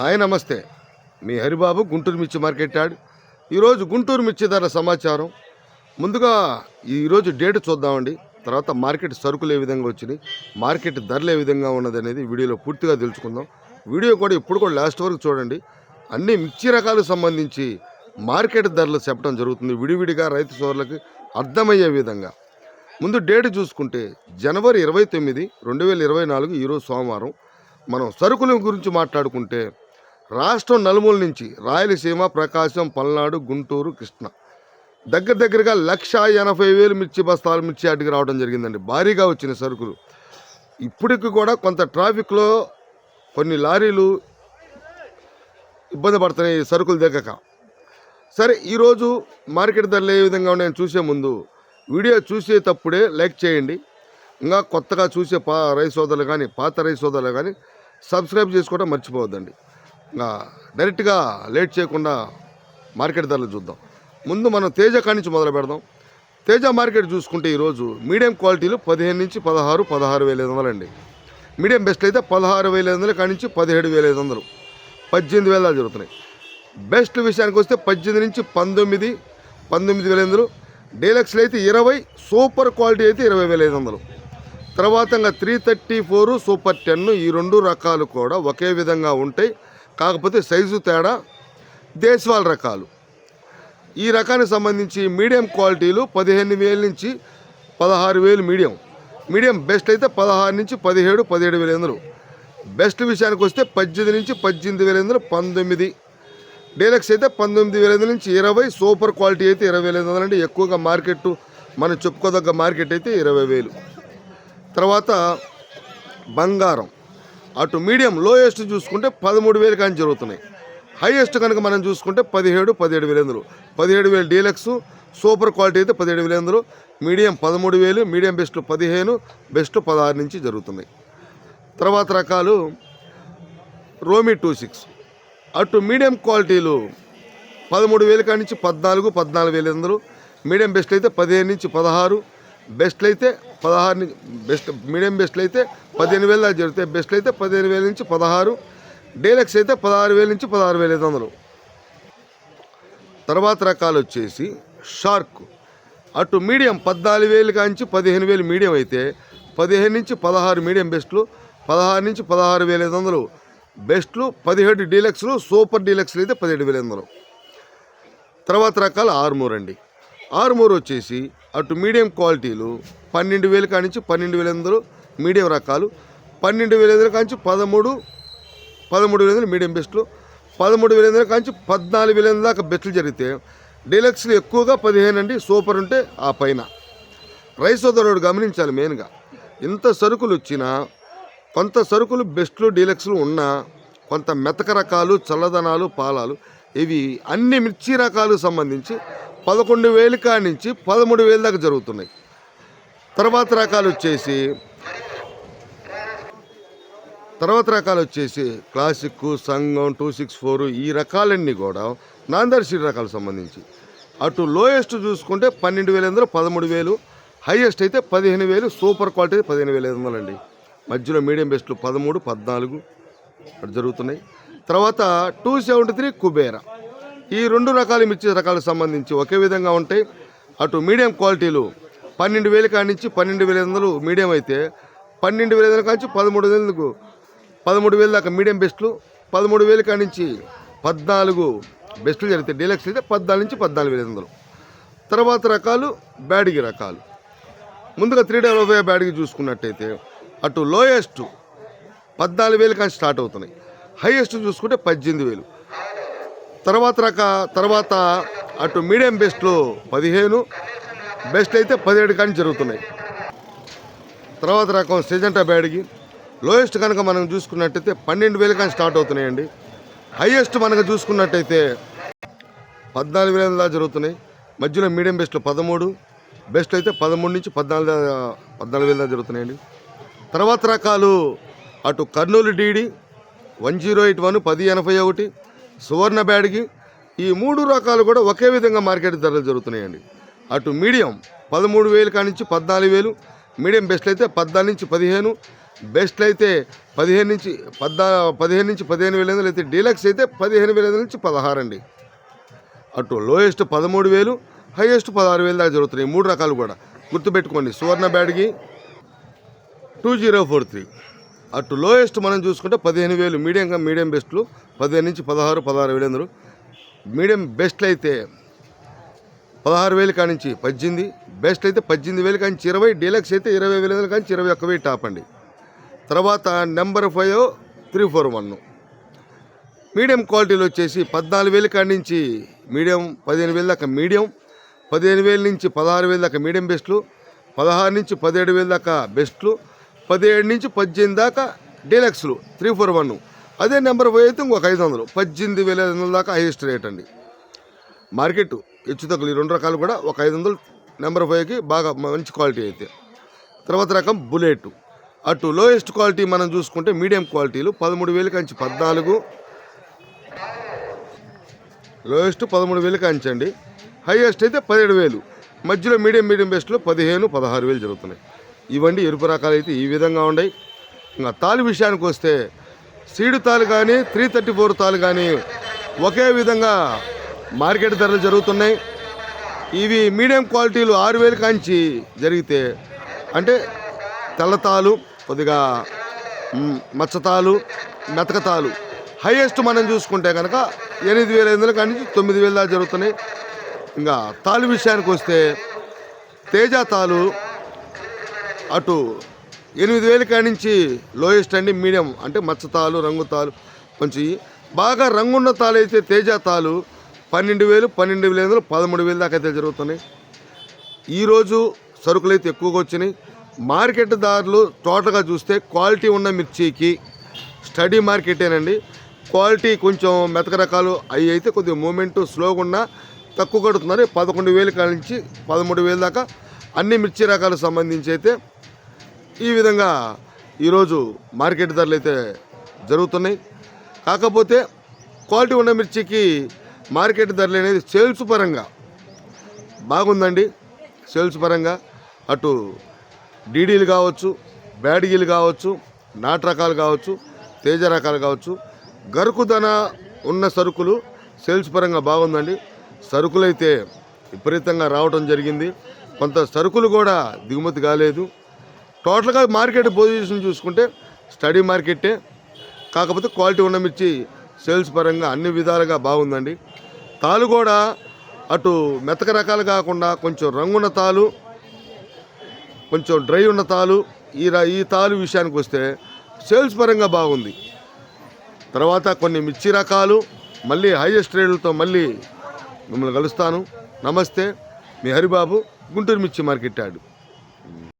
Hi నమస్తే. మీ హరిబాబు గుంటూరు మిర్చి market add. ఈరోజు గుంటూరు మిర్చి ధరల సమాచారం. ముందుగా ఈరోజు డేట్ చూద్దామండి. తర్వాత మార్కెట్ సరుకులు ఏ విధంగా వచ్చినాయి మార్కెట్ ధరలు ఏ విధంగా ఉన్నది అనేది వీడియోలో పూర్తిగా తెలుసుకుందాం. వీడియో కూడా ఇప్పుడు కూడా లాస్ట్ వరకు చూడండి. అన్ని మిర్చి రకాలకు సంబంధించి మార్కెట్ ధరలు చెప్పడం జరుగుతుంది. విడివిడిగా రైతు సోదరులకు అర్థమయ్యే విధంగా. ముందు డేట్ చూసుకుంటే జనవరి ఇరవై తొమ్మిది రెండు వేల ఇరవై నాలుగు ఈరోజు సోమవారం. మనం సరుకుల గురించి మాట్లాడుకుంటే రాష్ట్రం నలుమూల నుంచి రాయలసీమ ప్రకాశం పల్నాడు గుంటూరు కృష్ణ. దగ్గర దగ్గరగా లక్ష ఎనభై వేలు మిర్చి బస్తాలు మిర్చి అడ్డుకు రావడం జరిగిందండి. భారీగా వచ్చిన సరుకులు. ఇప్పటికి కూడా కొంత ట్రాఫిక్లో కొన్ని లారీలు ఇబ్బంది పడుతున్నాయి సరుకులు దిగక సరే ఈరోజు మార్కెట్ ధరలు ఏ విధంగా ఉన్నాయని చూసే ముందు వీడియో చూసేటప్పుడే లైక్ చేయండి. ఇంకా కొత్తగా చూసే పా రైస్ సోదరులు కానీ పాత రైస్ సోదరులు కానీ సబ్స్క్రైబ్ చేసుకోవడం మర్చిపోవద్దండి. డైరెక్ట్గా లేట్ చేయకుండా మార్కెట్ ధరలు చూద్దాం. ముందు మనం తేజ కానించి నుంచి మొదలు పెడదాం. తేజ మార్కెట్ చూసుకుంటే ఈరోజు మీడియం క్వాలిటీలు పదిహేను నుంచి పదహారు పదహారు వేల ఐదు వందలు అండి మీడియం బెస్ట్ అయితే పదహారు వేల ఐదు వందలు కానించి నుంచి పదిహేడు వేల ఐదు వందలు. పద్దెనిమిది వేల జరుగుతున్నాయి. బెస్ట్ విషయానికి వస్తే పద్దెనిమిది నుంచి పంతొమ్మిది పంతొమ్మిది వేల ఐదు వందలు. డీలక్స్లో అయితే ఇరవై సూపర్ క్వాలిటీ అయితే ఇరవై వేల ఐదు వందలు. తర్వాత three thirty four super ten ఈ రెండు రకాలు కూడా ఒకే విధంగా ఉంటాయి. కాకపోతే సైజు తేడా దేశవాళ రకాలు. ఈ రకానికి సంబంధించి మీడియం క్వాలిటీలు పదిహేను వేల నుంచి పదహారు వేలు మీడియం. మీడియం బెస్ట్ అయితే పదహారు నుంచి పదిహేడు పదిహేడు వేల వందలు బెస్ట్ విషయానికి వస్తే పద్దెనిమిది నుంచి పద్దెనిమిది వేల వందలు పంతొమ్మిది. డీలక్స్ అయితే పంతొమ్మిది వేల ఐదు నుంచి ఇరవై సూపర్ క్వాలిటీ అయితే ఇరవై వేల ఐదు వందలు అంటే ఎక్కువగా మార్కెట్ మనం చెప్పుకోదగ్గ మార్కెట్ అయితే ఇరవై వేలు. తర్వాత బంగారం. అటు మీడియం లోయెస్ట్ చూసుకుంటే పదమూడు వేలు కానీ జరుగుతున్నాయి. హైయెస్ట్ కనుక మనం చూసుకుంటే పదిహేడు పదిహేడు వేల వందలు పదిహేడు వేలు డీలక్స్ సూపర్ క్వాలిటీ అయితే పదిహేడు వేల వందలు మీడియం పదమూడు వేలు మీడియం బెస్ట్లు పదిహేను బెస్ట్ పదహారు నుంచి జరుగుతున్నాయి. తర్వాత రకాలు రోమి టూ సిక్స్. అటు మీడియం క్వాలిటీలు పదమూడు వేల కాడి నుంచి పద్నాలుగు పద్నాలుగు వేల వందలు మీడియం బెస్ట్ అయితే పదిహేను నుంచి పదహారు బెస్ట్లు అయితే పదహారు బెస్ట్ మీడియం బెస్ట్లు అయితే పదిహేను వేలు దాకా జరుగుతాయి. బెస్ట్లు అయితే పదిహేను వేల నుంచి పదహారు డీలక్స్ అయితే పదహారు వేల నుంచి పదహారు వేల ఐదు వందలు. తర్వాత రకాలు వచ్చేసి షార్క్. అటు మీడియం పద్నాలుగు వేలు కాంచి పదిహేను వేలు మీడియం అయితే పదిహేను నుంచి పదహారు మీడియం బెస్ట్లు పదహారు నుంచి పదహారు వేల ఐదు వందలు. బెస్ట్లు పదిహేడు డీలక్స్లు సూపర్ డీలక్స్లు అయితే పదిహేడు వేల ఐదు వందలు. తర్వాత రకాలు ఆర్మూర్ అండి ఆర్మూర్ వచ్చేసి అటు మీడియం క్వాలిటీలు పన్నెండు వేలు కానించి పన్నెండు వేల వందలు మీడియం రకాలు. పన్నెండు వేల వందల కానించి పదమూడు పదమూడు వేల వందలు మీడియం బెస్ట్లు. పదమూడు వేల వందల కానించి పద్నాలుగు వేల వందల దాకా బెస్ట్లు జరిగితే డీలక్స్లు ఎక్కువగా పదిహేను అండి సూపర్ ఉంటే ఆ పైన. రైస్ సోదరుడు గమనించాలి మెయిన్గా. ఇంత సరుకులు వచ్చినా కొంత సరుకులు బెస్ట్లు డీలక్స్లు ఉన్నా కొంత మెతక రకాలు చల్లదనాలు పాలాలు ఇవి అన్ని మిర్చి రకాలు సంబంధించి పదకొండు వేలు కానించి నుంచి పదమూడు వేలు దాకా జరుగుతున్నాయి. తర్వాత రకాలు వచ్చేసి తర్వాత రకాలు వచ్చేసి క్లాసిక్ సంఘం టూ సిక్స్ ఫోర్ ఈ రకాలన్నీ కూడా నాందర్శి రకాలకు సంబంధించి. అటు లోయెస్ట్ చూసుకుంటే పన్నెండు వేల ఎందులో పదమూడు వేలు హైయెస్ట్ అయితే పదిహేను వేలు సూపర్ క్వాలిటీ అయితే పదిహేను వేల ఐదు మధ్యలో మీడియం బెస్ట్లు పదమూడు పద్నాలుగు అటు జరుగుతున్నాయి. తర్వాత టూ సెవెంటీ త్రీ కుబేరా. ఈ రెండు రకాల మిర్చి రకాలకు సంబంధించి ఒకే విధంగా ఉంటాయి. అటు మీడియం క్వాలిటీలు పన్నెండు వేల కానించి నుంచి పన్నెండు వేల ఐదు వందలు మీడియం అయితే పన్నెండు వేల ఐదు వందల కానించి పదమూడు వేలకు పదమూడు వేల దాకా మీడియం బెస్ట్లు పదమూడు వేల కానించి నుంచి పద్నాలుగు బెస్ట్లు జరిగితే డీలక్స్ అయితే పద్నాలుగు నుంచి పద్నాలుగు వేల ఐదు వందలు. తర్వాత రకాలు బ్యాడిగి రకాలు. ముందుగా త్రీ డబల్ ఫైవ్ బ్యాడిగి చూసుకున్నట్టయితే అటు లోయెస్ట్ పద్నాలుగు వేలు కానీ స్టార్ట్ అవుతున్నాయి. హైయెస్ట్ చూసుకుంటే పద్దెనిమిది వేలు. తర్వాత రక తర్వాత అటు మీడియం బెస్ట్లు పదిహేను బెస్ట్ అయితే పదిహేడు కానీ జరుగుతున్నాయి. తర్వాత రకం సెజెంటా బ్యాడ్కి లోయెస్ట్ కనుక మనం చూసుకున్నట్టయితే పన్నెండు వేలు కానీ స్టార్ట్ అవుతున్నాయండి. హైయెస్ట్ మనకు చూసుకున్నట్టయితే పద్నాలుగు వేల దాకా జరుగుతున్నాయి. మధ్యలో మీడియం బెస్ట్లో పదమూడు బెస్ట్ అయితే పదమూడు నుంచి పద్నాలుగు పద్నాలుగు వేల దాకా జరుగుతున్నాయండి. తర్వాత రకాలు అటు Kurnool DD one zero eight one పది ఎనభై ఒకటి సువర్ణ బ్యాడ్కి ఈ మూడు రకాలు కూడా ఒకే విధంగా మార్కెట్ ధరలు జరుగుతున్నాయండి. అటు మీడియం పదమూడు వేలు కానించి పద్నాలుగు వేలు మీడియం బెస్ట్ అయితే పద్నాలుగు నుంచి పదిహేను బెస్ట్లు అయితే పదిహేను నుంచి పద్నా పదిహేను నుంచి పదిహేను వేల ఐదు అయితే డీలక్స్ అయితే పదిహేను వేల ఐదు నుంచి పదహారు అండి అటు లోయెస్ట్ పదమూడు వేలు హైయెస్ట్ పదహారు వేలు దాకా జరుగుతున్నాయి మూడు రకాలు కూడా. గుర్తుపెట్టుకోండి సువర్ణ బ్యాడ్కి టూ జీరో ఫోర్ త్రీ. అటు లోయెస్ట్ మనం చూసుకుంటే పదిహేను వేలు మీడియంగా మీడియం బెస్ట్లు పదిహేను నుంచి పదహారు పదహారు వేలు అందరూ. మీడియం బెస్ట్లు అయితే పదహారు వేలు కానించి పద్దెనిమిది బెస్ట్ అయితే పద్దెనిమిది వేలు కానించి ఇరవై డీలక్స్ అయితే ఇరవై వేల కానించి ఇరవై ఒక్క వెయ్యి టాప్ అండి. తర్వాత number five three four one. Medium క్వాలిటీలో వచ్చేసి పద్నాలుగు వేలు కానించి నుంచి మీడియం పదిహేను వేల దాకా మీడియం పదిహేను వేల నుంచి పదహారు వేల దాకా మీడియం బెస్ట్లు పదహారు నుంచి పదిహేడు వేల దాకా బెస్ట్లు పదిహేడు నుంచి పద్దెనిమిది దాకా డీలక్స్లు త్రీ ఫోర్ వన్. అదే నెంబర్ పోయితే అయితే ఇంకొక ఐదు వందలు. పద్దెనిమిది వేల ఐదు వందల దాకా హైయెస్ట్ రేట్ అండి. మార్కెట్ హెచ్చు తగ్గులు ఈ రెండు రకాలు కూడా ఒక ఐదు వందలు నెంబర్ ఫైవ్కి బాగా మంచి క్వాలిటీ అయితే. తర్వాత రకం బుల్లెట్. అటు లోయెస్ట్ క్వాలిటీ మనం చూసుకుంటే మీడియం క్వాలిటీలు పదమూడు వేలు కంచి పద్నాలుగు. లోయెస్ట్ పదమూడు వేలు కాంచండి. హైయెస్ట్ అయితే పదిహేడు వేలు. మధ్యలో మీడియం మీడియం బెస్ట్లో పదిహేను పదహారు వేలు జరుగుతున్నాయి. ఇవ్వండి ఎరుపు రకాలు అయితే ఈ విధంగా ఉన్నాయి. ఇంకా తాలు విషయానికి వస్తే సీడు తాలు కానీ త్రీ థర్టీ ఫోర్ తాలు కానీ ఒకే విధంగా మార్కెట్ ధరలు జరుగుతున్నాయి. ఇవి మీడియం క్వాలిటీలు ఆరు వేలు కాంచి జరిగితే అంటే తెల్లతాలు కొద్దిగా మచ్చతాలు మెతకతాలు హైయెస్ట్ మనం చూసుకుంటే కనుక ఎనిమిది వేల ఐదు వందల తొమ్మిది వేల దాకా జరుగుతున్నాయి. ఇంకా తాలు విషయానికి వస్తే తేజ తాలు అటు ఎనిమిది వేల కాడి నుంచి లోయెస్ట్ అండి మీడియం అంటే మచ్చతాలు రంగు తాలు కొంచెం బాగా రంగున్న తాలు అయితే తేజ తాలు పన్నెండు వేలు పన్నెండు వేల ఐదు వందలు పదమూడు వేలు దాకా అయితే జరుగుతున్నాయి. ఈరోజు సరుకులు అయితే ఎక్కువగా వచ్చినాయి. మార్కెట్ దారులు టోటల్గా చూస్తే క్వాలిటీ ఉన్న మిర్చికి స్టడీ మార్కెటేనండి. క్వాలిటీ కొంచెం మెతక రకాలు అవి అయితే కొద్దిగా మూమెంట్ స్లోగా ఉన్నా తక్కువ కడుతున్నారు. పదకొండు వేలు కాడ నుంచి పదమూడు వేలు దాకా అన్ని మిర్చి రకాలకు సంబంధించి అయితే ఈ విధంగా ఈరోజు మార్కెట్ ధరలు అయితే జరుగుతున్నాయి. కాకపోతే క్వాలిటీ ఉన్న మిర్చికి మార్కెట్ ధరలు అనేది సేల్స్ పరంగా బాగుందండి. సేల్స్ పరంగా అటు డీడీలు కావచ్చు బ్యాడిగీలు కావచ్చు నాటు రకాలు కావచ్చు తేజ రకాలు కావచ్చు గరుకుదన ఉన్న సరుకులు సేల్స్ పరంగా బాగుందండి. సరుకులు అయితే విపరీతంగా రావడం జరిగింది. కొంత సరుకులు కూడా దిగుమతి కాలేదు. టోటల్గా మార్కెట్ పొజిషన్ చూసుకుంటే స్టడీ మార్కెట్టే కాకపోతే క్వాలిటీ ఉన్న మిర్చి సేల్స్ పరంగా అన్ని విధాలుగా బాగుందండి. తాలు కూడా అటు మెతక రకాలు కాకుండా కొంచెం రంగున్న తాలు కొంచెం డ్రై ఉన్న తాలు ఈ ర- ఈ తాలు విషయానికి వస్తే సేల్స్ పరంగా బాగుంది. తర్వాత కొన్ని మిర్చి రకాలు మళ్ళీ హైయెస్ట్ రేట్లతో మళ్ళీ మిమ్మల్ని కలుస్తాను. నమస్తే మీ హరిబాబు గుంటూరు మిర్చి మార్కెట్ యార్డు.